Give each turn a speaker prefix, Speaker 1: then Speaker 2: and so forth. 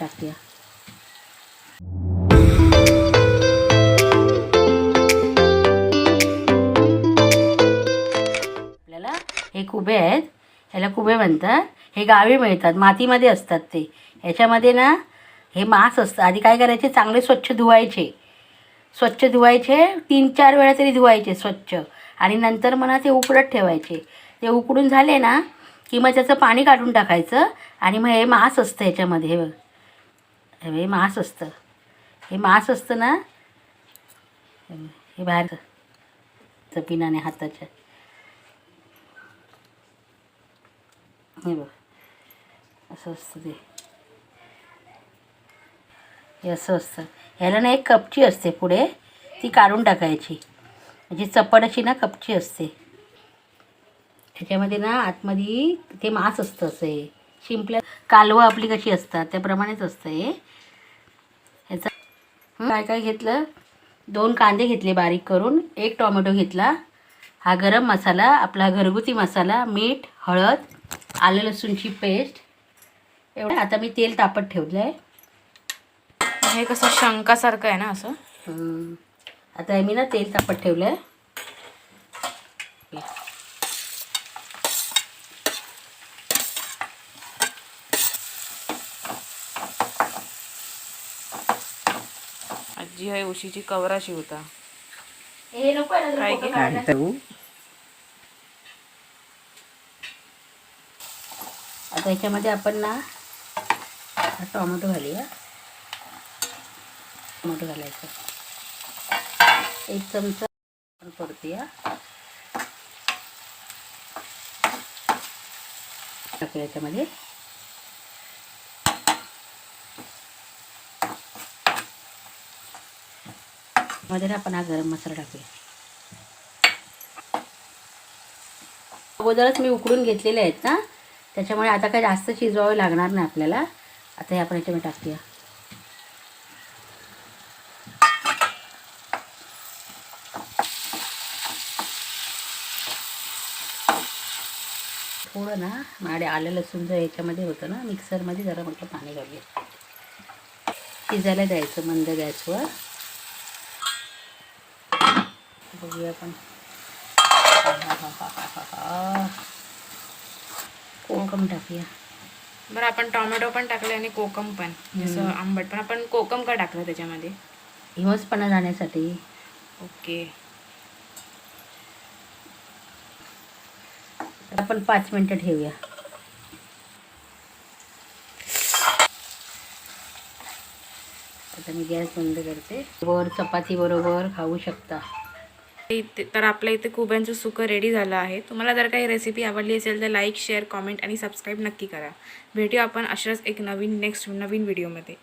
Speaker 1: टाकूया आपल्याला हे कुबे आहेत ह्याला कुबे म्हणतात. हे गावी मिळतात मातीमध्ये असतात ते. ह्याच्यामध्ये ना हे मांस असतं. आधी काय करायचे? चांगले स्वच्छ धुवायचे. स्वच्छ धुवायचे तीन चार वेळा तरी धुवायचे स्वच्छ. आणि नंतर म्हणा ते उकडत ठेवायचे. ते उकडून झाले ना की मग त्याचं पाणी काढून टाकायचं आणि मग हे मांस असतं ह्याच्यामध्ये हे बघ. हे मांस असतं. हे मांस असतं ना? हे हे बाहेर पिनाने हाताच्या. हे बघ असं असतं ते. हे असं असतं. ह्याला ना एक कपची असते पुढे ती काढून टाकायची. म्हणजे चपड अशी ना कपची असते. ह्याच्यामध्ये ना आतमध्ये ते मांस असतं असं हे. शिंपल्या कालवं आपली कशी असतात त्याप्रमाणेच असतं हे. ह्याचा काय काय घेतलं? दोन कांदे घेतले बारीक करून एक टोमॅटो घेतला. हा गरम मसाला आपला घरगुती मसाला मीठ हळद आलं लसूणची पेस्ट. एवढं. आता मी तेल तापत ठेवलं आहे
Speaker 2: हे कसं शंकासारखं आहे ना असं.
Speaker 1: आता मी ना तेल तापत ठेवलं आहे
Speaker 2: आजी आहे उशीची कवरा शिवता
Speaker 1: हे
Speaker 2: काय?
Speaker 1: आता ह्याच्यामध्ये आपण ना हा टोमॅटो घालूया. टोमॅटो घालायचं. एक चमचा आपण परतूया टाकूया याच्यामध्ये. मध्ये ना आपण हा गरम मसाला टाकूया. अगोदरच मी उकडून घेतलेले आहेत ना त्याच्यामुळे आता काही जास्त शिजवावे लागणार नाही आपल्याला. आता हे आपण याच्यामध्ये टाकूया. थोडं ना माडे आलं लसूण जर याच्यामध्ये होतं ना मिक्सरमध्ये जरा म्हटलं पाणी घालूया. शिजायला द्यायचं मंद गॅसवर. बघूया आपण. कोकम टाकूया.
Speaker 2: बरं आपण टोमॅटो पण टाकले आणि कोकम पण. जसं आंबट पण आपण कोकम का टाकलं त्याच्यामध्ये?
Speaker 1: हिमसपणा जाण्यासाठी.
Speaker 2: ओके.
Speaker 1: आपण पाच मिनटं ठेवूया. आता मी गॅस बंद करते. वर चपाती बरोबर खाऊ शकता.
Speaker 2: इथे तर आपल्या इथे कुब्यांचं सुकं रेडी झालं आहे. तुम्हाला जर काही रेसिपी आवडली असेल तर लाईक शेअर कॉमेंट आणि सबस्क्राईब नक्की करा. भेटूया आपण अशाच एक नवीन नेक्स्ट नवीन व्हिडिओमध्ये